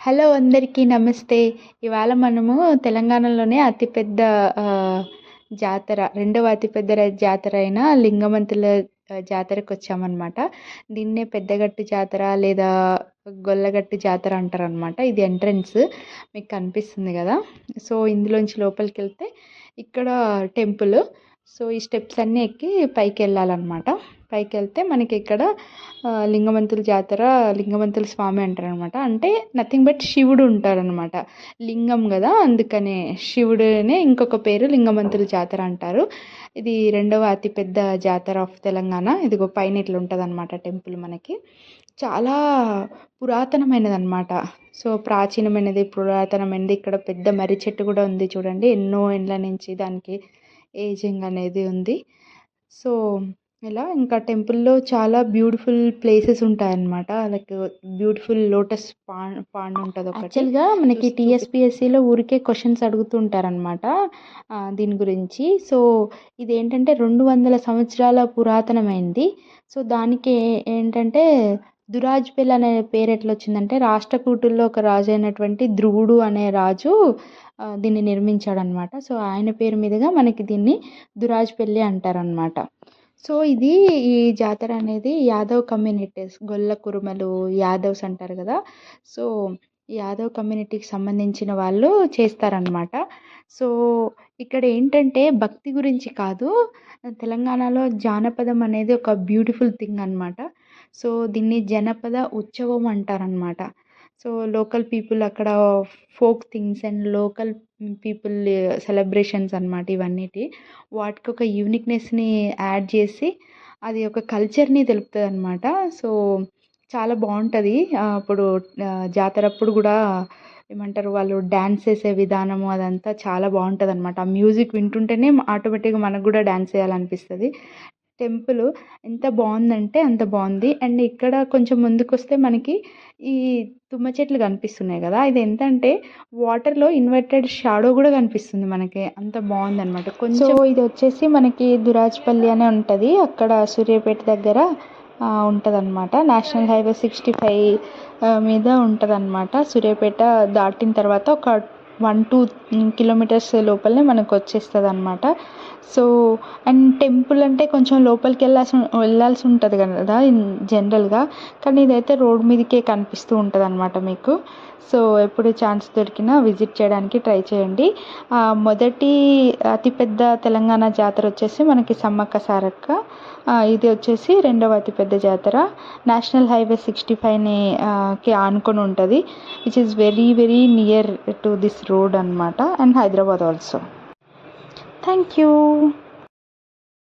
Hello అందరికీ నమస్తే. ఇవాళ మనము తెలంగాణలోనే అతిపెద్ద జాతర రెండవ అతిపెద్ద జాతర అయిన లింగమంతుల జాతరకు వచ్చామన్నమాట దీన్నే పెద్దగట్టు జాతర లేదా గొల్లగట్టు జాతర అంటారనమాట ఇది ఎంట్రన్స్ మీకు కనిపిస్తుంది కదా. సో ఇందులోంచి లోపలికి వెళ్తే ఇక్కడ టెంపుల్ సో ఈ స్టెప్స్ అన్నీ ఎక్కి పైకి వెళ్ళాలన్నమాట పైకి వెళ్తే మనకి ఇక్కడ లింగమంతుల జాతర లింగమంతుల స్వామి అంటారనమాట అంటే నథింగ్ బట్ శివుడు ఉంటారనమాట లింగం కదా అందుకనే శివుడునే ఇంకొక పేరు లింగమంతుల జాతర అంటారు. ఇది రెండవ అతిపెద్ద జాతర ఆఫ్ తెలంగాణ. ఇదిగో పైన ఇట్లా ఉంటుంది అనమాట టెంపుల్ మనకి. చాలా పురాతనమైనది అనమాట సో ప్రాచీనమైనది పురాతనమైనది. ఇక్కడ పెద్ద మర్రి చెట్టు కూడా ఉంది చూడండి. ఎన్నో ఇండ్ల నుంచి దానికి ఏజింగ్ అనేది ఉంది. సో ఇలా ఇంకా టెంపుల్లో చాలా బ్యూటిఫుల్ ప్లేసెస్ ఉంటాయన్నమాట. Like beautiful lotus pond pond ఉంటుంది ఒకటి. యాక్చువల్గా మనకి టీఎస్పిఎస్సిలో ఊరికే క్వశ్చన్స్ అడుగుతుంటారనమాట దీని గురించి. సో ఇది ఏంటంటే రెండు వందల సంవత్సరాల పురాతనమైంది. సో దానికి ఏంటంటే దురాజ్పేల్ అనే పేరు ఎట్లా వచ్చిందంటే రాష్ట్రకూటుల్లో ఒక రాజు అయినటువంటి ధ్రువుడు అనే రాజు దీన్ని నిర్మించాడనమాట. సో ఆయన పేరు మీదుగా మనకి దీన్ని దురాజ్పెల్లి అంటారనమాట. సో ఇది ఈ జాతర అనేది యాదవ్ కమ్యూనిటీస్ గొల్ల కురుమలు యాదవ్స్ అంటారు కదా. సో యాదవ్ కమ్యూనిటీకి సంబంధించిన వాళ్ళు చేస్తారనమాట. సో ఇక్కడ ఏంటంటే భక్తి గురించి కాదు తెలంగాణలో జానపదం అనేది ఒక బ్యూటిఫుల్ థింగ్ అనమాట సో దీన్ని జనపద ఉత్సవం అంటారనమాట సో లోకల్ పీపుల్ అక్కడ folk things and local people celebrations అనమాట ఇవన్నిటి. వాటికి ఒక యూనిక్నెస్ని యాడ్ చేసి అది ఒక కల్చర్ని తెలుపుతుంది అనమాట సో చాలా బాగుంటుంది అప్పుడు జాతర అప్పుడు కూడా ఏమంటారు వాళ్ళు డ్యాన్స్ చేసే విధానము అదంతా చాలా బాగుంటుంది అనమాట ఆ మ్యూజిక్ వింటుంటేనే ఆటోమేటిక్గా మనకు కూడా డ్యాన్స్ చేయాలనిపిస్తుంది. టెంపుల్ ఎంత బాగుందంటే అంత బాగుంది. అండ్ ఇక్కడ కొంచెం ముందుకు వస్తే మనకి ఈ తుమ్మ చెట్లు కనిపిస్తున్నాయి కదా. ఇది ఎంతంటే వాటర్లో ఇన్వర్టెడ్ షాడో కూడా కనిపిస్తుంది మనకి. అంత బాగుందన్నమాట. కొంచెం ఇది వచ్చేసి మనకి దురాజ్పల్లి అనే ఉంటుంది. అక్కడ సూర్యాపేట దగ్గర ఉంటుందన్నమాట. నేషనల్ హైవే సిక్స్టీ ఫైవ్ మీద ఉంటుందన్నమాట. సూర్యాపేట దాటిన తర్వాత ఒక వన్ టూ కిలోమీటర్స్ లోపలనే మనకు వచ్చేస్తుంది అనమాట సో అండ్ టెంపుల్ అంటే కొంచెం లోపలికి వెళ్ళాల్సి వెళ్ళాల్సి ఉంటుంది కదా జనరల్గా. కానీ ఇదైతే రోడ్ మీదకే కనిపిస్తూ ఉంటుంది అనమాట మీకు. సో ఎప్పుడు ఛాన్స్ దొరికినా విజిట్ చేయడానికి ట్రై చేయండి. మొదటి అతిపెద్ద తెలంగాణ జాతర వచ్చేసి మనకి సమ్మక్క సారక్క. ఇది వచ్చేసి రెండవ అతిపెద్ద జాతర. నేషనల్ హైవే సిక్స్టీ ఫైవ్ని కి ఆనుకొని ఉంటుంది. Which is very very near to this road అనమాట and Hyderabad also thank you